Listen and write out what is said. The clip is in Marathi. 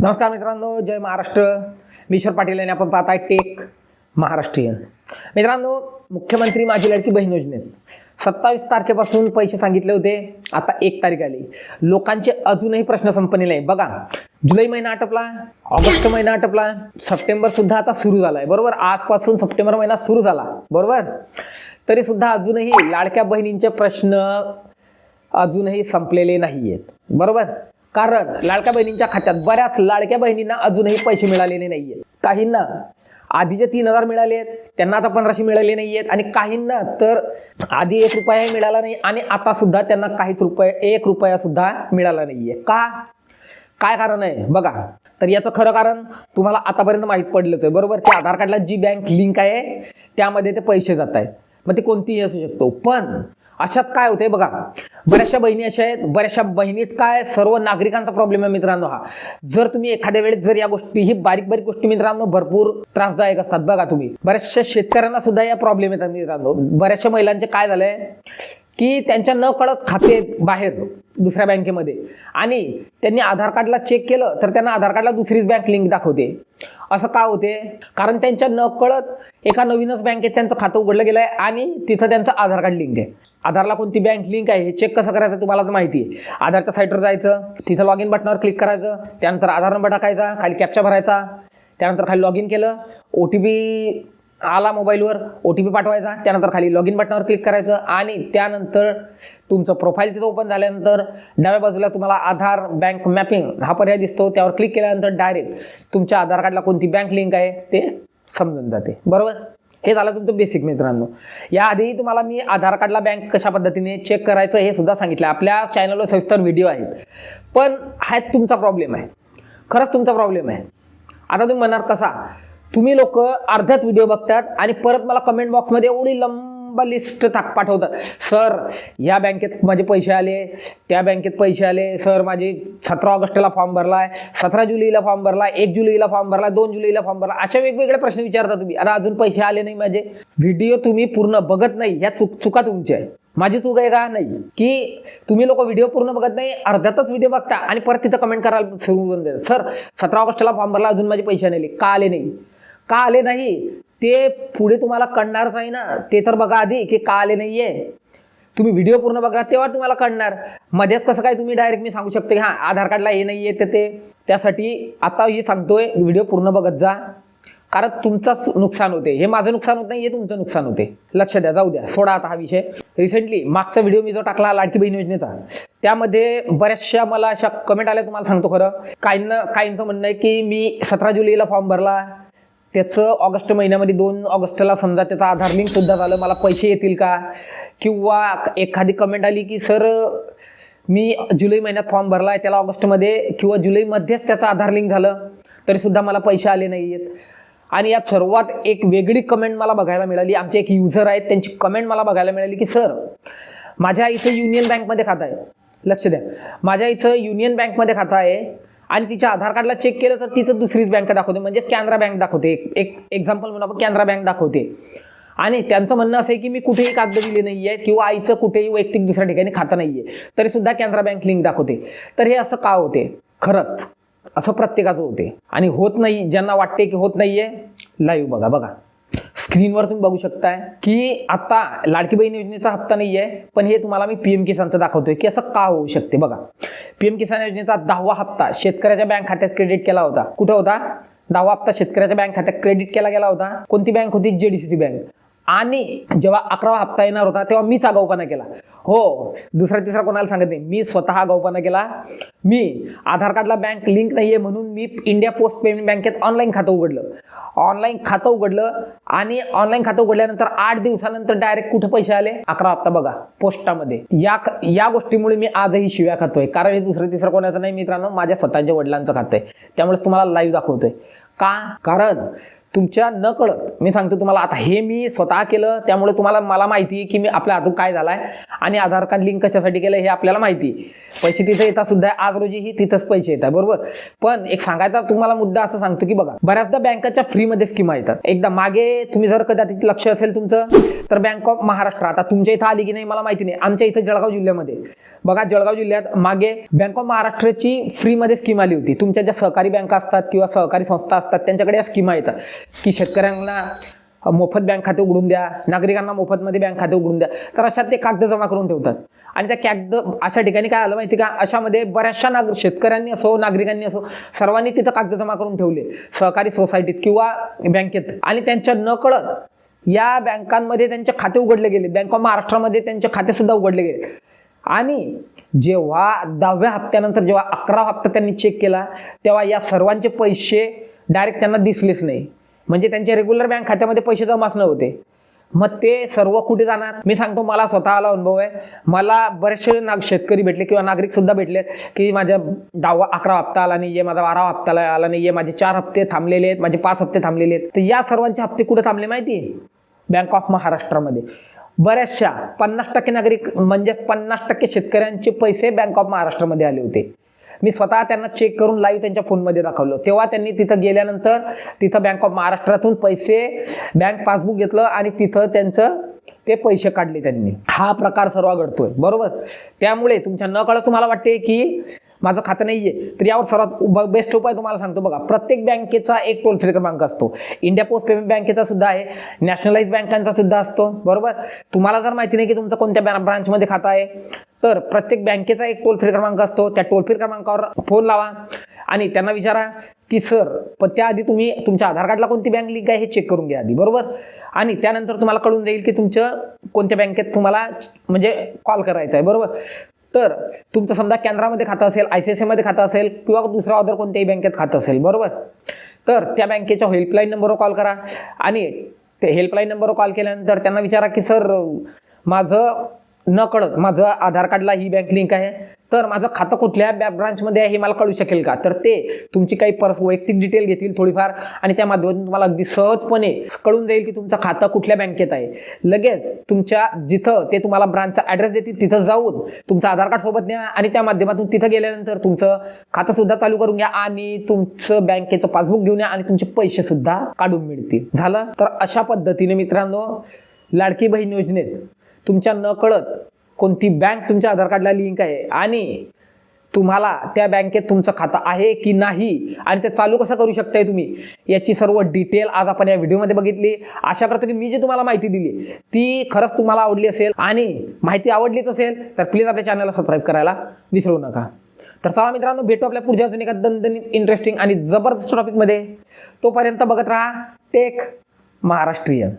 नमस्कार मित्रांनो जय महाराष्ट्र. मी ईश्वर पाटील यांनी आपण पाहताय टेक महाराष्ट्रीयन. मित्रांनो मुख्यमंत्री माझी लडकी बहीण योजनेत. सत्तावीस तारखेपासून पैसे सांगितले होते आता एक तारीख आली. लोकांचे अजूनही प्रश्न संपलेले आहे बघा जुलै महिना आटपला ऑगस्ट महिना आटपला सप्टेंबर सुद्धा आता सुरू झालाय. बरोबर? आजपासून सप्टेंबर महिना सुरू झाला. बरोबर? तरी सुद्धा अजूनही लाडक्या बहिणींचे प्रश्न अजूनही संपलेले नाही आहेत बरोबर? कारण लाडक्या बहिणींच्या खात्यात बऱ्याच लाडक्या बहिणींना अजूनही पैसे मिळालेले नाहीये काहींना आधीचे तीन हजार मिळाले आहेत त्यांना आता पंधराशे मिळाले नाही आहेत आणि काहींना तर आधी एक रुपयाही मिळाला नाही आणि आता सुद्धा त्यांना काहीच रुपये एक रुपया सुद्धा मिळाला नाहीये. का? काय कारण आहे? बघा तर याचं खरं कारण तुम्हाला आतापर्यंत माहीत पडलंच आहे बरोबर? त्या आधार कार्डला जी बँक लिंक आहे त्यामध्ये ते पैसे जात आहेत मग ते कोणतीही असू शकतो. पण अशात काय होते बघा. बऱ्याचशा बहिणी अशा आहेत. बऱ्याचशा बहिणीत काय सर्व नागरिकांचा प्रॉब्लेम आहे मित्रांनो हा. जर तुम्ही एखाद्या वेळेस जर या गोष्टी ही बारीक बारीक गोष्टी मित्रांनो भरपूर त्रासदायक असतात बघा तुम्ही. बऱ्याचशा शेतकऱ्यांना सुद्धा या प्रॉब्लेम येतात मित्रांनो. बऱ्याचशा महिलांचे काय झालंय? की त्यांच्या न कळत खाते बाहेर दुसऱ्या बँकेमध्ये. आणि त्यांनी आधार कार्डला चेक केलं तर त्यांना आधार कार्डला दुसरीच बँक लिंक दाखवते. असं का होते? कारण त्यांच्या न कळत एका नवीनच बँकेत त्यांचं खातं उघडलं गेलं आहे आणि तिथं त्यांचं आधार कार्ड लिंक आहे. आधारला कोणती बँक लिंक आहे हे चेक कसं करायचं तुम्हाला तर माहिती आहे. आधारच्या साईटवर जायचं तिथं लॉग इन बटनावर क्लिक करायचं त्यानंतर आधार नंबर टाकायचा खाली कॅप्चा भरायचा त्यानंतर खाली लॉग इन केलं ओ टी पी आला मोबाईलवर ओ टी पी पाठवायचा त्यानंतर खाली लॉग इन बटनावर क्लिक करायचं आणि त्यानंतर तुमचं प्रोफाईल तिथं ओपन झाल्यानंतर डाव्या बाजूला तुम्हाला आधार बँक मॅपिंग हा पर्याय दिसतो. त्यावर क्लिक केल्यानंतर डायरेक्ट तुमच्या आधार कार्डला कोणती बँक लिंक आहे ते समजून जाते. बरोबर? हे झालं तुमचं बेसिक मित्रांनो. याआधी तुम्हाला मी आधार कार्डला बँक कशा पद्धतीने चेक करायचं हे सुद्धा सांगितलं. आपल्या चॅनलवर सविस्तर व्हिडिओ आहेत. पण हा तुमचा प्रॉब्लेम आहे. खरंच तुमचा प्रॉब्लेम आहे. आता तुम्ही म्हणणार कसा? तुम्ही लोक अर्ध्यात व्हिडिओ बघतात आणि परत मला कमेंट बॉक्समध्ये एवढी लंब लिस्ट टाक पाठवतात. सर या बँकेत माझे पैसे आले. त्या बँकेत पैसे आले. सर माझे सतरा ऑगस्टला फॉर्म भरला आहे सतरा जुलैला फॉर्म भरला एक जुलैला फॉर्म भरला दोन जुलैला फॉर्म भरला अशा वेगवेगळे प्रश्न विचारता तुम्ही. अरे अजून पैसे आले नाही माझे. व्हिडिओ तुम्ही पूर्ण बघत नाही. ह्या चुक चुका तुमच्या आहे माझी चूक आहे का? नाही. की तुम्ही लोक व्हिडिओ पूर्ण बघत नाही अर्ध्यातच व्हिडिओ बघता आणि परत तिथं कमेंट करायला सुरू करून देतात. सर सतरा ऑगस्टला फॉर्म भरला. अजून माझे पैसे नाही का आले नाही? का आले नाही? ते पुढे तुम्हाला कळणारच आहे ना. ते तर बघा आधी की का आले नाहीये. तुम्ही व्हिडिओ पूर्ण बघा तेव्हा तुम्हाला कळणार. मध्येच कसं काय तुम्ही डायरेक्ट मी सांगू शकते की हां आधार कार्डला हे नाही आहे ते. त्यासाठी आता हे सांगतोय व्हिडिओ पूर्ण बघत जा. कारण तुमचंच नुकसान होते. हे माझं नुकसान होत नाही हे तुमचं नुकसान होते. लक्ष द्या जाऊ द्या. सोडा आता हा विषय. रिसेंटली मागचा व्हिडिओ मी जो टाकला लाडकी बहीण योजनेचा त्यामध्ये बऱ्याचशा मला अशा कमेंट आल्या तुम्हाला सांगतो खरं. काहींना काहींचं म्हणणं आहे की मी सतरा जुलैला फॉर्म भरला. त्याचं ऑगस्ट महिन्यामध्ये दोन ऑगस्टला समजा त्याचा आधार लिंकसुद्धा झालं मला पैसे येतील का? किंवा एखादी कमेंट आली की सर मी जुलै महिन्यात फॉर्म भरला आहे त्याला ऑगस्टमध्ये किंवा जुलैमध्येच त्याचं आधार लिंक झालं तरीसुद्धा मला पैसे आले नाही आहेत. आणि यात सर्वात एक वेगळी कमेंट मला बघायला मिळाली. आमचे एक युजर आहेत त्यांची कमेंट मला बघायला मिळाली की सर माझ्या इथं युनियन बँकमध्ये खातं आहे. लक्ष द्या. माझ्या इथं युनियन बँकमध्ये खातं आहे आणि तिच्या आधार कार्डला चेक केलं तर तिथं दुसरीच बँक दाखवते. म्हणजेच कॅनरा बँक दाखवते. एक एक एक्झाम्पल म्हणून आपण कॅनरा बँक दाखवते. आणि त्यांचं म्हणणं असं आहे की मी कुठेही कागद दिले नाही आहे किंवा आईचं कुठेही वैयक्तिक दुसऱ्या ठिकाणी खातं नाही आहे तरी सुद्धा कॅनरा बँक लिंक दाखवते. तर हे असं का होते? खरंच. असं प्रत्येकाचं होते. आणि होत नाही ज्यांना वाटते की होत नाहीये लाईव्ह बघा बघा. स्क्रीनवर तुम्ही बघू शकताय की आता लाडकी बहीण योजनेचा हप्ता नाही आहे पण हे तुम्हाला मी पीएम किसानचं दाखवतोय की असं का होऊ शकते? बघा. पीएम किसान योजनेचा दहावा हप्ता शेतकऱ्याच्या बँक खात्यात क्रेडिट केला होता. कुठं होता? दहावा हप्ता शेतकऱ्याच्या बँक खात्यात क्रेडिट केला गेला होता. कोणती बँक होती? जेडीसीची बँक. आणि जेव्हा अकरावा हप्ता येणार होता तेव्हा मीच आगाऊपणा केला. हो दुसरा तिसरा कोणाला सांगत नाही. मी स्वतः आगाऊपणा केला. मी आधार कार्डला बँक लिंक नाही आहे म्हणून मी इंडिया पोस्ट पेमेंट बँकेत ऑनलाईन खातं उघडलं. ऑनलाईन खातं उघडलं आणि ऑनलाईन खातं उघडल्यानंतर आठ दिवसानंतर डायरेक्ट कुठं पैसे आले? अकरा हप्ता बघा पोस्टामध्ये. या या गोष्टीमुळे मी आजही शिव्या खातोय. कारण हे दुसरं तिसरं कोणाचं नाही मित्रांनो माझ्या स्वतःच्या वडिलांचं खातं आहे त्यामुळे तुम्हाला लाईव्ह दाखवतोय. का? कारण तुमच्या न कळत. मी सांगतो तुम्हाला आता हे मी स्वतः केलं त्यामुळे तुम्हाला मला माहिती आहे की मी आपल्या हातून काय झालाय आणि आधार कार्ड लिंक कशासाठी केलं हे आपल्याला माहिती आहे. पैसे तिथे येतात सुद्धा आज रोजीही तिथंच पैसे येतात बरोबर? पण एक सांगायचा तुम्हाला मुद्दा असं सांगतो की बघा बऱ्याचदा बँकाच्या फ्रीमध्ये स्कीमा येतात. एकदा मागे तुम्ही जर कदाचित लक्ष असेल तुमचं तर बँक ऑफ महाराष्ट्र आता तुमच्या इथं आली की नाही मला माहिती नाही आमच्या इथं जळगाव जिल्ह्यामध्ये. बघा जळगाव जिल्ह्यात मागे बँक ऑफ महाराष्ट्राची फ्रीमध्ये स्कीम आली होती. तुमच्या ज्या सहकारी बँका असतात किंवा सहकारी संस्था असतात त्यांच्याकडे या स्कीमा येतात. की शेतकऱ्यांना मोफत बँक खाते उघडून द्या नागरिकांना मोफतमध्ये बँक खाते उघडून द्या. तर अशा ते कागद जमा करून ठेवतात. आणि त्या कागद अशा ठिकाणी काय आलं माहिती का? अशामध्ये बऱ्याचशा नाग शेतकऱ्यांनी असो नागरिकांनी असो सर्वांनी तिथं कागद जमा करून ठेवले. सहकारी सोसायटीत किंवा बँकेत. आणि त्यांच्या न कळत या बँकांमध्ये त्यांचे खाते उघडले गेले. बँक ऑफ महाराष्ट्रामध्ये त्यांचे खातेसुद्धा उघडले गेले. आणि जेव्हा दहाव्या हप्त्यानंतर जेव्हा अकरा हप्ता त्यांनी चेक केला तेव्हा या सर्वांचे पैसे डायरेक्ट त्यांना दिसलेच नाही. म्हणजे त्यांच्या रेग्युलर बँक खात्यामध्ये पैसे जमाच नव्हते. मग ते सर्व कुठे जाणार? मी सांगतो मला स्वतःला अनुभव आहे. मला बरेचसे नाग शेतकरी भेटले किंवा नागरिक सुद्धा भेटले की माझ्या दहावा अकरा हप्ता आला नाही आहे माझा बारा हप्ता आला नाही आहे माझे चार हप्ते थांबलेले आहेत माझे पाच हप्ते थांबलेले आहेत. तर या सर्वांचे हप्ते कुठे थांबले माहिती आहे? बँक ऑफ महाराष्ट्रामध्ये बऱ्याचशा पन्नास टक्के नागरिक म्हणजे पन्नास टक्के शेतकऱ्यांचे पैसे बँक ऑफ महाराष्ट्रामध्ये आले होते. मी स्वतः त्यांना चेक करून लाईव्ह त्यांच्या फोनमध्ये दाखवलं. तेव्हा त्यांनी तिथं गेल्यानंतर तिथं बँक ऑफ महाराष्ट्रातून पैसे बँक पासबुक घेतलं आणि तिथं त्यांचं ते पैसे काढले त्यांनी. हा प्रकार सर्व घडतोय. बरोबर? त्यामुळे तुमच्या न कळत तुम्हाला वाटते की माझं खातं नाही आहे तर यावर सर्वात बेस्ट उपाय तुम्हाला सांगतो बघा. प्रत्येक बँकेचा एक टोल फ्री क्रमांक असतो. इंडिया पोस्ट पेमेंट बँकेचा सुद्धा आहे. नॅशनलाइज बँकांचा सुद्धा असतो. बरोबर? तुम्हाला जर माहिती नाही की तुमचं कोणत्या ब्रांचमध्ये खातं आहे तर प्रत्येक बँकेचा एक टोल फ्री क्रमांक असतो. त्या टोल फ्री क्रमांकावर फोन लावा आणि त्यांना विचारा. की सर पण त्याआधी तुम्ही तुमच्या आधार कार्डला कोणती बँक लिंक आहे हे चेक करून घ्या आधी बरोबर? आणि त्यानंतर तुम्हाला कळून जाईल की तुमचं कोणत्या बँकेत तुम्हाला म्हणजे कॉल करायचा आहे बरोबर? तर तुमचं समजा केंद्रामध्ये खातं असेल आय सी एस एमध्ये खातं असेल किंवा दुसऱ्या अदर कोणत्याही बँकेत खातं असेल बरोबर? तर त्या बँकेच्या हेल्पलाईन नंबरवर कॉल करा. आणि ते हेल्पलाईन नंबरवर कॉल केल्यानंतर त्यांना विचारा की सर माझं न कळत माझं आधार कार्डला ही बँक लिंक आहे. तर माझं खातं कुठल्या बॅ ब्रांचमध्ये आहे हे मला कळू शकेल का? तर ते तुमची काही पर्स वैयक्तिक डिटेल घेतील थोडीफार आणि त्या माध्यमातून तुम्हाला अगदी सहजपणे कळून जाईल की तुमचं खातं कुठल्या बँकेत आहे. लगेच तुमच्या जिथं ते तुम्हाला ब्रांचचा ॲड्रेस देतील तिथं जाऊन तुमचं आधार कार्ड सोबत न्या आणि त्या माध्यमातून तिथं गेल्यानंतर तुमचं खातं सुद्धा चालू करून घ्या आणि तुमचं बँकेचं पासबुक घेऊन या आणि तुमचे पैसे सुद्धा काढून मिळतील. झालं? तर अशा पद्धतीने मित्रांनो लाडकी बहीण योजनेत तुमच्या न कळत कोणती बँक तुमच्या आधार कार्डला लिंक आहे आणि तुम्हाला त्या बँकेत तुमचं खातं आहे की नाही आणि ते चालू कसं करू शकताय तुम्ही याची सर्व डिटेल आज आपण या व्हिडिओमध्ये बघितली. अशा प्रकारे मी जी तुम्हाला माहिती दिली ती खरंच तुम्हाला आवडली असेल आणि माहिती आवडलीच असेल तर प्लीज आपल्या चॅनलला सबस्क्राईब करायला विसरू नका. तर चला मित्रांनो भेटू आपल्या पुढच्या अजून एका दणदणीत इंटरेस्टिंग आणि जबरदस्त टॉपिकमध्ये तोपर्यंत बघत राहा टेक महाराष्ट्रीयन.